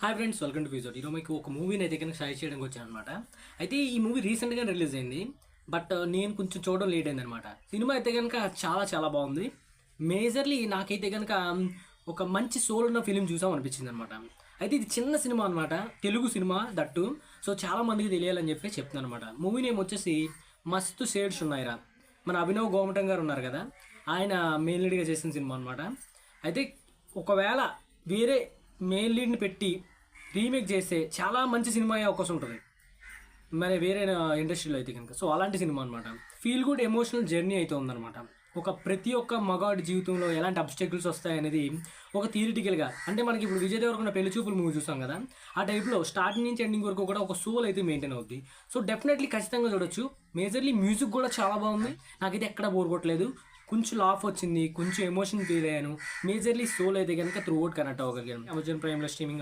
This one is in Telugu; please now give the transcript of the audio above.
హాయ్ ఫ్రెండ్స్ వెల్కమ్ టు ఫీజోట్ ఈరోజు మీకు ఒక మూవీని అయితే కనుక షేర్ చేయడానికి వచ్చాను అనమాట అయితే ఈ మూవీ రీసెంట్గా రిలీజ్ అయింది. బట్ uh, నేను కొంచెం చూడడం లేట్ అయింది అనమాట సినిమా అయితే కనుక చాలా చాలా బాగుంది. మేజర్లీ నాకైతే కనుక um, ఒక మంచి సోల్ ఉన్న ఫిలిం చూసాం అనిపించింది అనమాట అయితే ఇది చిన్న సినిమా అనమాట తెలుగు సినిమా దట్టు. సో చాలా మందికి తెలియాలని చెప్పి చెప్తున్నాను అనమాట మూవీ నేమ్ వచ్చేసి మస్తు షేడ్స్ ఉన్నాయిరా. మన అభినవ్ గోమటం గారు ఉన్నారు కదా. ఆయన మెయిన్ లీడ్గా చేసిన సినిమా అనమాట అయితే ఒకవేళ వేరే మెయిన్ లీడ్ని పెట్టి రీమేక్ చేస్తే చాలా మంచి సినిమా అయ్యే అవకాశం ఉంటుంది. మరి వేరే ఇండస్ట్రీలో అయితే కనుక. సో అలాంటి సినిమా అనమాట ఫీల్ గుడ్ ఎమోషనల్ జర్నీ అయితే ఉందన్నమాట. ఒక ప్రతి ఒక్క మగాడి జీవితంలో ఎలాంటి అబ్స్టెకిల్స్ వస్తాయనేది ఒక థియరిటికల్గా అంటే మనకి ఇప్పుడు విజయ్ దేవరకొండ పెళ్ళి చూపులు మూవీ చూస్తాం కదా ఆ టైప్లో స్టార్టింగ్ నుంచి ఎండింగ్ వరకు కూడా ఒక సోల్ అయితే మెయింటైన్ అవుద్ది. సో డెఫినెట్లీ ఖచ్చితంగా చూడొచ్చు. మేజర్లీ మ్యూజిక్ కూడా చాలా బాగుంది. నాకైతే ఎక్కడ బోర్ కొట్టలేదు. కొంచెం లాఫ్ వచ్చింది కొంచెం ఎమోషన్ ఫీల్ అయ్యాను. మేజర్లీ సోల్ అయితే కనుక త్రూ అవుట్ కనెక్ట్ అవ్వగలిగాను. అమెజాన్ ప్రైమ్లో స్ట్రీమింగ్